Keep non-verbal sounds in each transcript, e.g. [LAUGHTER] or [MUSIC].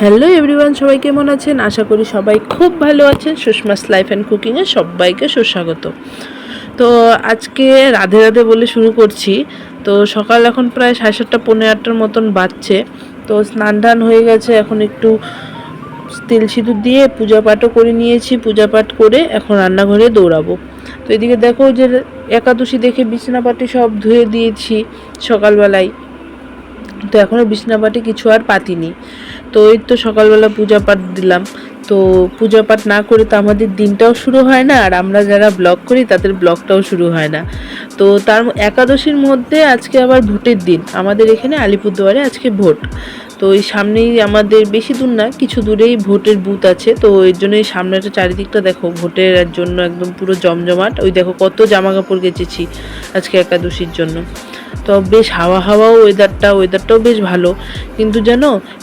Hello everyone, সবাই কেমন আছেন? আশা করি সবাই খুব ভালো আছেন। সুষমাস লাইফ অ্যান্ড কুকিংয়ে সবাইকে সুস্বাগত। তো আজকে রাধে রাধে বলে শুরু করছি। তো সকাল এখন প্রায় সাড়ে সাতটা পনেরো আটটার মতন বাজছে। তো স্নান টান হয়ে গেছে, এখন একটু তেল সিঁদুর দিয়ে পূজা পাঠও করে নিয়েছি। পূজা পাঠ করে এখন রান্নাঘরে দৌড়াবো। তো এদিকে দেখো যে একাদশী দেখে বিছানাপাটি সব ধুয়ে দিয়েছি সকালবেলায়। তো এখনও বিছনাপাটি কিছু আর পাতিনি। তো ওই তো সকালবেলা পূজা পাঠ দিলাম। তো পূজা পাঠ না করে তো আমাদের দিনটাও শুরু হয় না, আর আমরা যারা ব্লগ করি তাদের ব্লগটাও শুরু হয় না। তো তার একাদশীর মধ্যে আজকে আবার ভোটের দিন, আমাদের এখানে আলিপুরদুয়ারে আজকে ভোট। তো এই সামনেই আমাদের বেশি দূর না, কিছু দূরেই ভোটের বুথ আছে, তো এর জন্য এই সামনেটা চারিদিকটা দেখো, ভোটের জন্য একদম পুরো জমজমাট। ওই দেখো কত জামা কাপড় কেচেছি আজকে একাদশীর জন্য। তো বেশ হাওয়া হাওয়াও ওয়েদারটা ওয়েদারটাও বেশ ভালো। কিন্তু যেন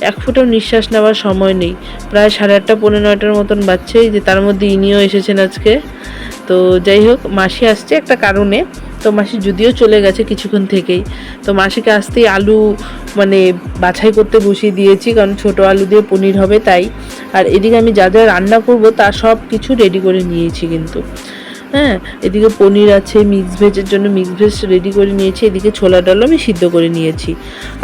এক ফোঁটাও নিঃশ্বাস নেওয়ার সময় নেই। প্রায় সাড়ে আটটা পনেরো নয়টার মতন এই যে তার মধ্যে ইনিও এসেছেন আজকে। তো যাই হোক, মাসি আসছে একটা কারণে। তো মাসি যদিও চলে গেছে কিছুক্ষণ থেকেই। তো মাসিকে আসতেই আলু মানে বাছাই করতে বসিয়ে দিয়েছি, কারণ ছোট আলু দিয়ে পনির হবে তাই। আর এদিকে আমি যা যা রান্না করব, তা সব কিছু রেডি করে নিয়েছি কিন্তু। হ্যাঁ এদিকে পনির আছে মিক্স ভেজের জন্য মিক্স ভেজ রেডি করে নিয়েছি, এদিকে ছোলা ডাল আমি সিদ্ধ করে নিয়েছি।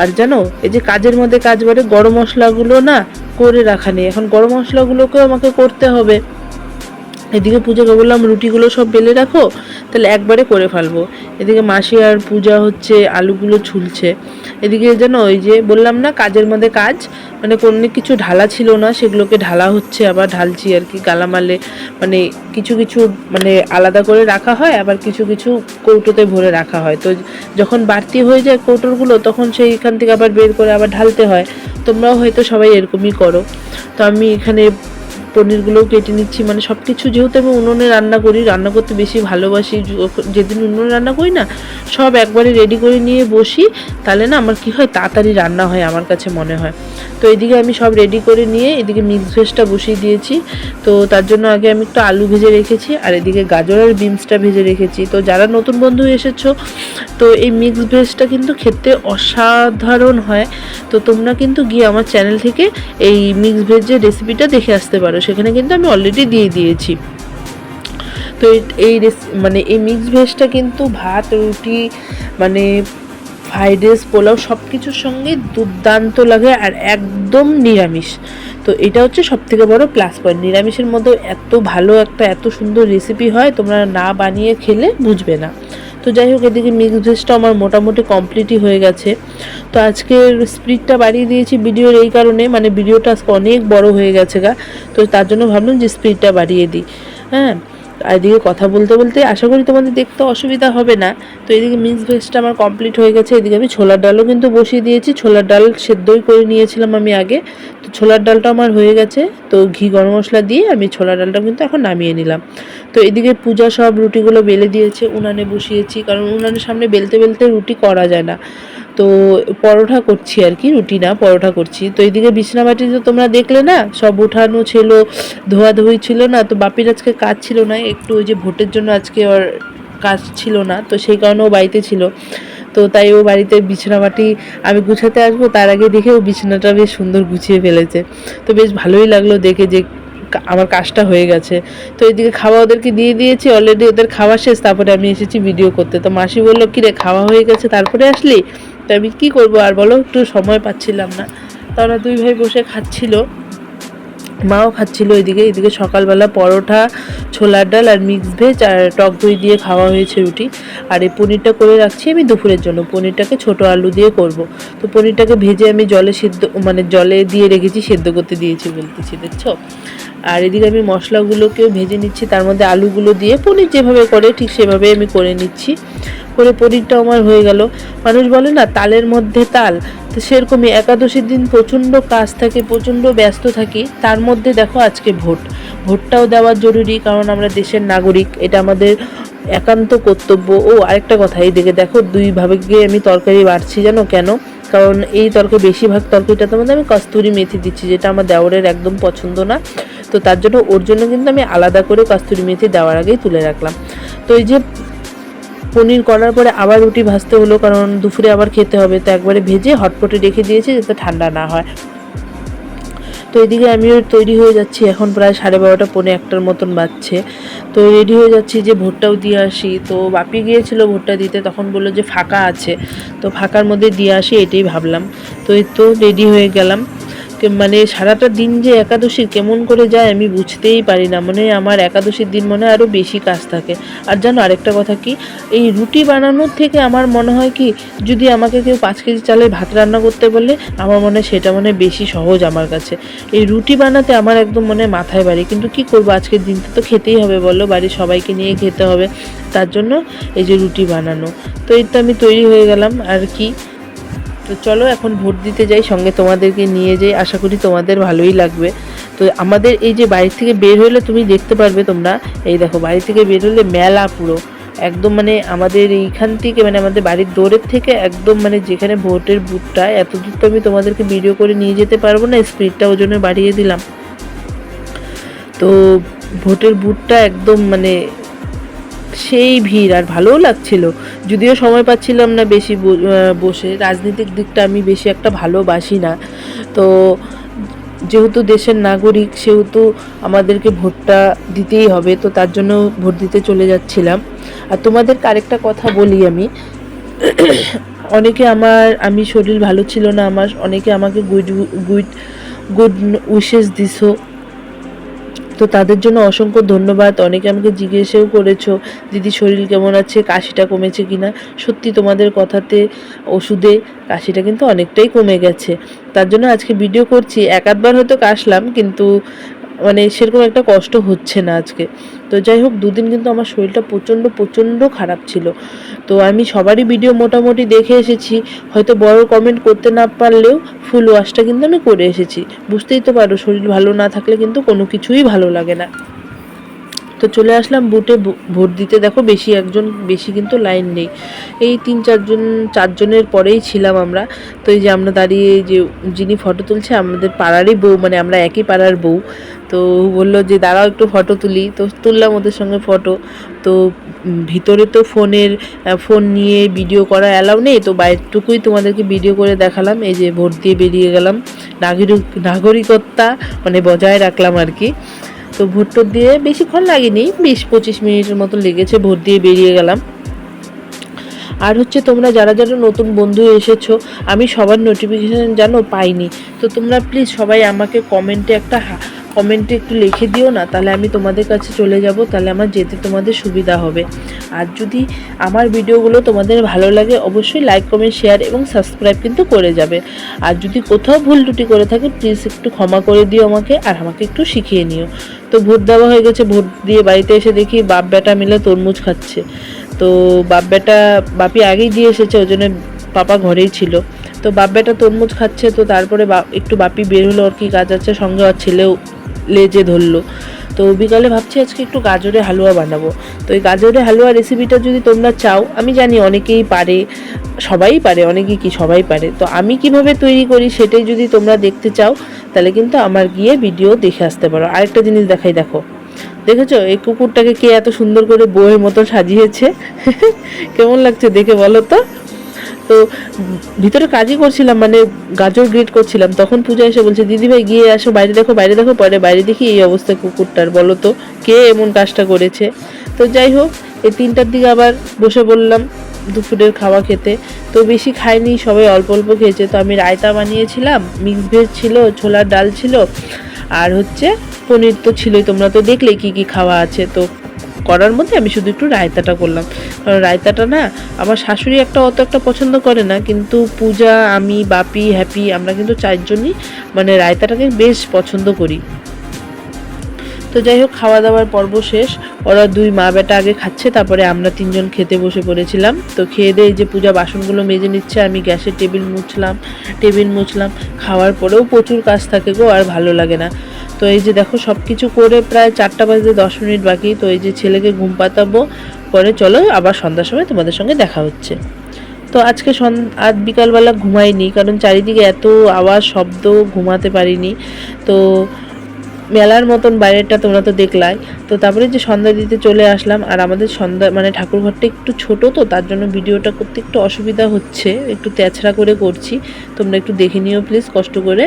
আর জানো, এই যে কাজের মধ্যে কাজ বাড়ে, গরম মশলাগুলো না করে রাখা নেই। এখন গরম মশলাগুলোকেও আমাকে করতে হবে। এদিকে পূজাকে বললাম, রুটিগুলো সব বেলে রাখো, তাহলে একবারে করে ফেলব। এদিকে মাসি আর পূজা হচ্ছে আলুগুলো ছুলছে। এদিকে যেন ওই যে বললাম না, কাজের মধ্যে কাজ মানে কোনো কিছু ঢালা ছিল না, সেগুলোকে ঢালা হচ্ছে, আবার ঢালছি আর কি গালামালে। মানে কিছু কিছু মানে আলাদা করে রাখা হয়, আবার কিছু কিছু কৌটোতে ভরে রাখা হয়। তো যখন বাড়তি হয়ে যায় কৌটোরগুলো তখন সেইখান থেকে আবার বের করে আবার ঢালতে হয়। তোমরাও হয়তো সবাই এরকমই করো। তো আমি এখানে পনিরগুলোও কেটে নিচ্ছি। মানে সব কিছু যেহেতু আমি উনুনে রান্না করি, রান্না করতে বেশি ভালোবাসি। যেদিন উনুনে রান্না করি না, সব একবারে রেডি করে নিয়ে বসি। তাহলে না আমার কি হয়, তাড়াতাড়ি রান্না হয় আমার কাছে মনে হয়। তো এদিকে আমি সব রেডি করে নিয়ে এদিকে মিক্স ভেজটা বসিয়ে দিয়েছি। তো তার জন্য আগে আমি একটু আলু ভেজে রেখেছি আর এদিকে গাজর আর বিনসটা ভেজে রেখেছি। তো যারা নতুন বন্ধু এসেছ, তো এই মিক্স ভেজটা কিন্তু খেতে অসাধারণ হয়। তো তোমরা কিন্তু গিয়ে আমার চ্যানেল থেকে এই মিক্স ভেজের রেসিপিটা দেখে আসতে পারো। সেখানে কিন্তু আমি অলরেডি দিয়ে দিয়েছি। তো এই- মানে এই মিক্স ভেজটা কিন্তু ভাত, রুটি মানে ফ্রাইড রাইস পোলাও সব কিছুর সঙ্গে দুর্দান্ত লাগে আর একদম নিরামিষ। তো এটা হচ্ছে সব থেকে বড় প্লাস পয়েন্ট নিরামিষের মধ্যে এত ভালো একটা, এত সুন্দর রেসিপি হয়, তোমরা না বানিয়ে খেলে বুঝবে না। তো যাই হোক, এদিকে মিক্স ভেজটা আমার মোটামুটি কমপ্লিটই হয়ে গেছে। তো আজকের স্পিডটা বাড়িয়ে দিয়েছি ভিডিওর এই কারণে মানে ভিডিওটা অনেক বড় হয়ে গেছে গা। তো তার জন্য ভাবলাম যে স্পিডটা বাড়িয়ে দিই। হ্যাঁ এদিকে কথা বলতে বলতে, আশা করি তোমাদের দেখতে অসুবিধা হবে না। তো এদিকে মিক্স ভেজটা আমার কমপ্লিট হয়ে গেছে। এদিকে আমি ছোলার ডালও কিন্তু বসিয়ে দিয়েছি। ছোলার ডাল সেদ্ধই করে নিয়েছিলাম আমি আগে। তো ছোলার ডালটা আমার হয়ে গেছে। তো ঘি গরম মশলা দিয়ে আমি ছোলার ডালটা কিন্তু এখন নামিয়ে নিলাম। তো এদিকে পূজা সব রুটিগুলো বেলে দিয়েছে, উনানে বসিয়েছি। কারণ উনানের সামনে বেলতে বেলতে রুটি করা যায় না। তো পরোটা করছি আর কি, রুটি না, পরোটা করছি। তো এইদিকে বিছনাবাটি তো তোমরা দেখলে না, সব উঠানো ছিল, ধোয়াধুয়ি ছিল না, তো বাপির আজকে কাজ ছিল না, একটু ওই যে ভোটের জন্য আজকে ওর কাজ ছিল না, তো সেই কারণে ও বাড়িতে ছিল। তো তাই ও বাড়িতে বিছানাবাটি আমি গুছাতে আসব, তার আগে দেখে ও বিছানাটা বেশ সুন্দর গুছিয়ে ফেলেছে। তো বেশ ভালোই লাগল দেখে যে আমার কাজটা হয়ে গেছে। তো এদিকে খাওয়া ওদেরকে দিয়ে দিয়েছি অলরেডি ওদের খাওয়া শেষ, তারপরে আমি এসেছি ভিডিও করতে। তো মাসি বলল কি রে খাওয়া হয়ে গেছে, তারপরে আসলি? তো আমি, কী করব আর বলো, একটু সময় পাচ্ছিলাম না। তারা দুই ভাই বসে খাচ্ছিল, মাও খাচ্ছিল এদিকে। এদিকে সকালবেলা পরোটা, ছোলার ডাল আর মিক্স ভেজ আর টক দই দিয়ে খাওয়া হয়েছে রুটি। আর এই পনিরটা করে রাখছি আমি দুপুরের জন্য। পনিরটাকে ছোট আলু দিয়ে করব। তো পনিরটাকে ভেজে আমি জলে সিদ্ধ মানে জলে দিয়ে রেখেছি, সেদ্ধ করতে দিয়েছি বলতেছি, দেখছ? আর এদিকে আমি মশলাগুলোকেও ভেজে নিচ্ছি, তার মধ্যে আলুগুলো দিয়ে পনির যেভাবে করে ঠিক সেভাবে আমি করে নিচ্ছি। করে পনিরটা আমার হয়ে গেল। মানুষ বলে না, তালের মধ্যে তাল। তো সেরকমই একাদশীর দিন প্রচণ্ড কাজ থাকে, প্রচণ্ড ব্যস্ত থাকি, তার মধ্যে দেখো আজকে ভোট। ভোটটাও দেওয়া জরুরি, কারণ আমরা দেশের নাগরিক, এটা আমাদের একান্ত কর্তব্য। ও, আরেকটা কথা এই দিকে দেখো দুই ভাবে গিয়ে আমি তরকারি বাড়ছি, জানো কেন? কারণ এই তরকারি, বেশিরভাগ তরকারিটা তোমাদের আমি কস্তুরি মেথি দিচ্ছি, যেটা আমার দেওরের একদম পছন্দ না। তো তার জন্য ওর জন্য কিন্তু আমি আলাদা করে কাস্তুরি মেথি দেওয়ার আগেই তুলে রাখলাম। তো এই যে পনির করার পরে আবার রুটি ভাজতে হলো, কারণ দুপুরে আবার খেতে হবে, তো একবারে ভেজে হটপটে রেখে দিয়েছি যাতে ঠান্ডা না হয়। তো এদিকে আমিও তৈরি হয়ে যাচ্ছি, এখন প্রায় সাড়ে বারোটা, পৌনে একটার মতন বাজছে। তো রেডি হয়ে যাচ্ছি যে ভোটটাও দিয়ে আসি। তো বাপি গিয়েছিল ভোটটা দিতে, তখন বলল যে ফাঁকা আছে। তো ফাঁকার মধ্যে দিয়ে আসি, এটাই ভাবলাম। তো এই তো রেডি হয়ে গেলাম। মানে সারাটা দিন যে একাদশীর কেমন করে যায় আমি বুঝতেই পারি না। মানে আমার একাদশীর দিন মনে হয় আরও বেশি কাজ থাকে। আর জানো আরেকটা কথা কি? এই রুটি বানানোর থেকে আমার মনে হয় কি, যদি আমাকে কেউ পাঁচ কেজি চালের ভাত রান্না করতে বলে, আমার মনে সেটা মনে বেশি সহজ আমার কাছে। এই রুটি বানাতে আমার একদম মনে মাথায় বাড়ি। কিন্তু কি করব, আজকের দিনটা তো খেতেই হবে বলো, বাড়ির সবাইকে নিয়ে খেতে হবে। তার জন্য এই যে রুটি বানানো। তো এই তো আমি তৈরি হয়ে গেলাম। আর কি? তো চলো এখন ভোট দিতে যাই, সঙ্গে তোমাদেরকে নিয়ে যাই। আশা করি তোমাদের ভালোই লাগবে। তো আমাদের এই যে বাড়ি থেকে বের হলে তুমি দেখতে পারবে তোমরা, এই দেখো বাড়ি থেকে বের হলে মেলা পুরো। একদম মানে আমাদের এইখান থেকে মানে আমাদের বাড়ির দৌড়ের থেকে একদম মানে যেখানে ভোটের বুথটা, এত দূর তো আমি তোমাদেরকে ভিডিও করে নিয়ে যেতে পারব না স্পিডটা ওই জন্য বাড়িয়ে দিলাম। তো ভোটের বুথটা একদম মানে সেই ভিড় আর ভালোও লাগছিল। যদিও সময় পাচ্ছিলাম না বেশি বসে। রাজনৈতিক দিকটা আমি বেশি একটা ভালোবাসি না। তো যেহেতু দেশের নাগরিক, সেহেতু আমাদেরকে ভোটটা দিতেই হবে, তো তার জন্য ভোট দিতে চলে যাচ্ছিলাম। আর তোমাদেরকে আরেকটা কথা বলি আমি। অনেকে আমার, আমি শরীর ভালো ছিল না, আমার অনেকে আমাকে গুড গুড গুড উইশেস দিছো। তো তাদের জন্য অসংখ্য ধন্যবাদ। অনেকে আমাকে জিজ্ঞেসেও করেছ, দিদি, শরীর কেমন আছে? কাশিটা কমেছে কি না সত্যি তোমাদের কথাতে, ওষুধে কাশিটা কিন্তু অনেকটাই কমে গেছে। তার জন্য আজকে ভিডিও করছি। এক আধবার হয়তো কাশলাম, কিন্তু মানে সেরকম একটা কষ্ট হচ্ছে না আজকে। তো যাই হোক, দুদিন কিন্তু আমার শরীরটা প্রচণ্ড প্রচণ্ড খারাপ ছিল। তো আমি সবারই ভিডিও মোটামুটি দেখে এসেছি। হয়তো বড় কমেন্ট করতে না পারলেও ফুল ওয়াশটা কিন্তু আমি করে এসেছি। বুঝতেই তো পারো, শরীর ভালো না থাকলে কিন্তু কোনো কিছুই ভালো লাগে না। তো চলে আসলাম বুটে ভোট দিতে। দেখো বেশি একজন, বেশি কিন্তু লাইন নেই। এই তিন চারজন, চারজনের পরেই ছিলাম আমরা। তো এই যে আমরা দাঁড়িয়ে যে যিনি ফটো তুলছে, আমাদের পাড়ারই বউ মানে আমরা একই পাড়ার বউ। তো বলল যে, দাঁড়াও একটু ফটো তুলি। তো তুললাম ওদের সঙ্গে ফটো তো ভিতরে তো ফোনের ফোন নিয়ে ভিডিও করা অ্যালাউ নেই। তো বাইরটুকুই তোমাদেরকে ভিডিও করে দেখালাম। এই যে ভোট দিয়ে বেরিয়ে গেলাম। নাগরিক, নাগরিকত্বা মানে বজায় রাখলাম আর কি। তো ভোট দিয়ে বেশিক্ষণ লাগেনি বিশ পঁচিশ মিনিটের মতো লেগেছে ভোট দিয়ে বেরিয়ে গেলাম। আর হচ্ছে তোমরা যারা যারা নতুন বন্ধু এসেছ, আমি সবার নোটিফিকেশান জানো পাইনি। তো তোমরা প্লিজ সবাই আমাকে কমেন্টে একটা কমেন্টে একটু লিখে দিও না, তাহলে আমি তোমাদের কাছে চলে যাব, তাহলে আমার যেতে তোমাদের সুবিধা হবে। আর যদি আমার ভিডিওগুলো তোমাদের ভালো লাগে, অবশ্যই লাইক কমেন্ট শেয়ার এবং সাবস্ক্রাইব কিন্তু করে যাবে। আর যদি কোথাও ভুল ত্রুটি করে থাকে প্লিজ একটু ক্ষমা করে দিও আমাকে, আর আমাকে একটু শিখিয়ে নিও। তো ভোট দেওয়া হয়ে গেছে, ভোট দিয়ে বাড়িতে এসে দেখি বাপ বেটা মিলে তরমুজ খাচ্ছে। তো বাপ বেটা বাপি আগেই দিয়ে এসেছে, ওই জন্য পাপা ঘরেই ছিল। তো বাপ বেটা তরমুজ খাচ্ছে, তো তারপরে একটু বাপি বের হলো, ওর কি কাজ আছে, সঙ্গে আর ছেলেও লেজে ধরলো। তো বিকালে ভাবছি আজকে একটু গাজরের হালুয়া বানাবো। তো এই গাজরের হালুয়া রেসিপিটা যদি তোমরা চাও, আমি জানি অনেকেই পারে, সবাই পারে, অনেকেই কি, সবাই পারে। তো আমি কীভাবে তৈরি করি সেটাই যদি তোমরা দেখতে চাও, তাহলে কিন্তু আমার গিয়ে ভিডিও দেখে আসতে পারো। আরেকটা জিনিস দেখাই, দেখো। দেখেছ? এই কুকুরটাকে কে এত সুন্দর করে বইয়ের মতো সাজিয়েছে? [LAUGHS] কেমন লাগছে দেখে বলো তো? তো ভিতরে কাজই করছিলাম মানে গাজর গ্রেট করছিলাম। তখন পূজা এসে বলছে, দিদি ভাই, গিয়ে আসো, বাইরে দেখো বাইরে দেখো, পরে বাইরে দেখি এই অবস্থা কুকুরটার, বলো তো, কে এমন কাজটা করেছে? তো যাই হোক, এই তিনটার দিকে আবার বসে বললাম দুপুরের খাওয়া খেতে। তো বেশি খাইনি, সবাই অল্প অল্প খেয়েছে। তো আমি রায়তা বানিয়েছিলাম, মিক্স ভেজ ছিল, ছোলার ডাল ছিল, আর হচ্ছে পনির তো ছিলই, তোমরা তো দেখলে কি কি খাওয়া আছে। তো করার মধ্যে আমি শুধু একটু রায়তাটা করলাম। কারণ রায়তাটা না, আমার শাশুড়ি একটা অত একটা পছন্দ করে না, কিন্তু পূজা, আমি, বাপি, হ্যাপি, আমরা কিন্তু চারজনই মানে রায়তাটাকে বেশ পছন্দ করি। তো যাই হোক খাওয়া দাওয়ার পর্ব শেষ। ওরা দুই মা বেটা আগে খাচ্ছে, তারপরে আমরা তিনজন খেতে বসে পড়েছিলাম। তো খেয়ে দিয়ে যে পূজা বাসনগুলো মেজে নিচ্ছে, আমি গ্যাসের টেবিল মুছলাম টেবিল মুছলাম। খাওয়ার পরেও প্রচুর কাজ থাকে গো, আর ভালো লাগে না। তো এই যে দেখো সব কিছু করে প্রায় চারটা বাজে দশ মিনিট বাকি, তো এই যে ছেলেকে ঘুম পাতাবো, পরে চলো আবার সন্ধ্যার সময় তোমাদের সঙ্গে দেখা হচ্ছে। তো আজকে আজ বিকালবেলা ঘুমাইনি, কারণ চারিদিকে এত আওয়াজ, শব্দ ঘুমাতে পারিনি। তো মেলার মতন বাইরেটা তোমরা তো দেখলাই। তো তারপরে যে সন্ধ্যা দিতে চলে আসলাম, আর আমাদের সন্ধ্যা মানে ঠাকুর ঘরটা একটু ছোট তো, তার জন্য ভিডিওটা করতে একটু অসুবিধা হচ্ছে, একটু তেছড়া করে করছি। তোমরা একটু দেখে নিও প্লিজ, কষ্ট করে।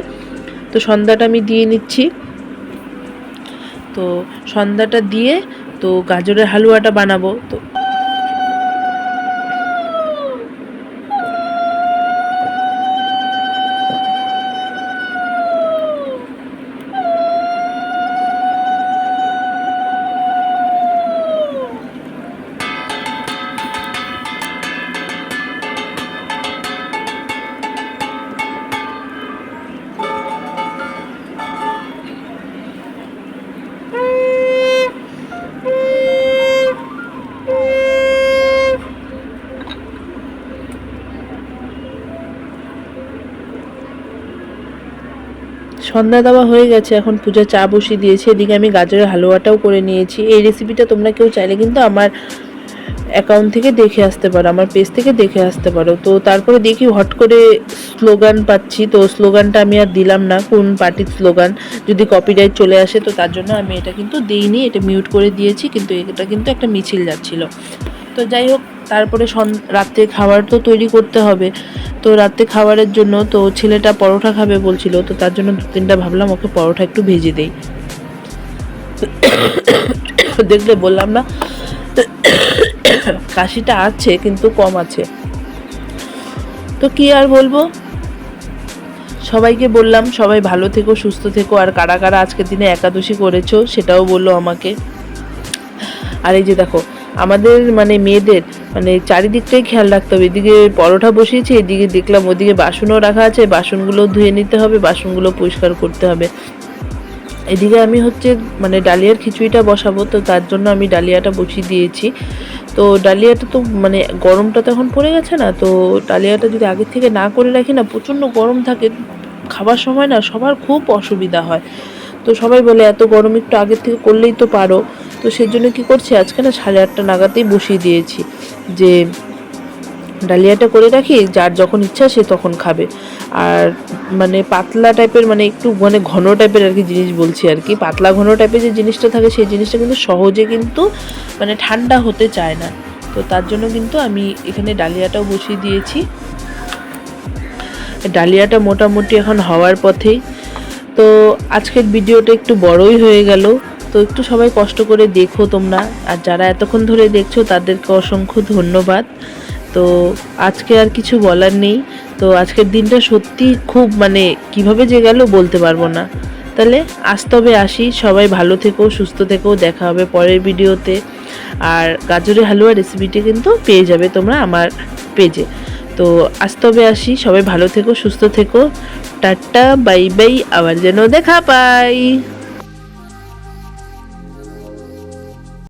তো সন্ধ্যাটা আমি দিয়ে নিচ্ছি। তো সন্ধ্যাটা দিয়ে তো গাজরের হালুয়াটা বানাবো। তো সন্ধ্যা দেওয়া হয়ে গেছে, এখন পূজা চা বসিয়ে দিয়েছি। এদিকে আমি গাজরের হালুয়াটাও করে নিয়েছি। এই রেসিপিটা তোমরা কেউ চাইলে কিন্তু আমার অ্যাকাউন্ট থেকে দেখে আসতে পারো, আমার পেজ থেকে দেখে আসতে পারো। তো তারপরে দেখি হট করে স্লোগান পাচ্ছি। তো স্লোগানটা আমি আর দিলাম না, কোন পার্টির স্লোগান যদি কপিরাইট চলে আসে তো তার জন্য আমি এটা কিন্তু দিইনি, এটা মিউট করে দিয়েছি, কিন্তু এটা কিন্তু একটা মিছিল যাচ্ছিল। তো যাই হোক তারপরে রাত্রে খাবার তো তৈরি করতে হবে। তো রাত্রে খাবারের জন্য তো ছেলেটা পরোটা খাবে বলছিল, তো তার জন্য দু তিনটা ভাবলাম ওকে পরোটা একটু ভেজে দেই। দেখলে বললাম না, কাশিটা আছে কিন্তু কম আছে। তো কি আর বলব? সবাইকে বললাম, সবাই ভালো থেকো, সুস্থ থেকো, আর কারা কারা আজকের দিনে একাদশী করেছ সেটাও বলল আমাকে। আর এই যে দেখো, আমাদের মানে মেয়েদের মানে চারিদিকটাই খেয়াল রাখতে হবে। এদিকে পরোটা বসিয়েছি, এদিকে দেখলাম ওদিকে বাসনও রাখা আছে বাসনগুলো ধুয়ে নিতে হবে, বাসনগুলো পরিষ্কার করতে হবে। এদিকে আমি হচ্ছে মানে ডালিয়ার খিচুড়িটা বসাবো, তো তার জন্য আমি ডালিয়াটা বসিয়ে দিয়েছি। তো ডালিয়াটা তো মানে গরমটা তো এখন পড়ে গেছে না, তো ডালিয়াটা যদি আগের থেকে না করে রাখি না, প্রচণ্ড গরম থাকে, খাবার সময় না সবার খুব অসুবিধা হয়। তো সবাই বলে এত গরম একটু আগের থেকে করলেই তো পারো। তো সেই জন্য কী করছি, আজকে না সাড়ে আটটা নাগাতেই বসিয়ে দিয়েছি। যে ডালিয়াটা করে রাখি, যার যখন ইচ্ছা সে তখন খাবে। আর মানে পাতলা টাইপের মানে একটু মানে ঘন টাইপের আর কি জিনিস বলছি আর কি। পাতলা ঘন টাইপের যে জিনিসটা থাকে, সেই জিনিসটা কিন্তু সহজে কিন্তু মানে ঠান্ডা হতে চায় না। তো তার জন্য কিন্তু আমি এখানে ডালিয়াটাও বসিয়ে দিয়েছি। ডালিয়াটা মোটামুটি এখন হওয়ার পথেই। তো আজকের ভিডিওটা একটু বড়ই হয়ে গেল। তো একটু সবাই কষ্ট করে দেখো তোমরা। আর যারা এতক্ষণ ধরে দেখছ, তাদেরকে অসংখ্য ধন্যবাদ। তো আজকে আর কিছু বলার নেই। তো আজকের দিনটা সত্যি খুব মানে কীভাবে যে গেল বলতে পারব না। তাহলে আজ তবে আসি। সবাই ভালো থেকো, সুস্থ থেকো। দেখা হবে পরের ভিডিওতে। আর গাজরের হালুয়া রেসিপিটি কিন্তু পেয়ে যাবে তোমরা আমার পেজে তো আজ তবে আসি। সবাই ভালো থেকো, সুস্থ থেকো। Tata, bye bye. আবার যেন দেখা পাই।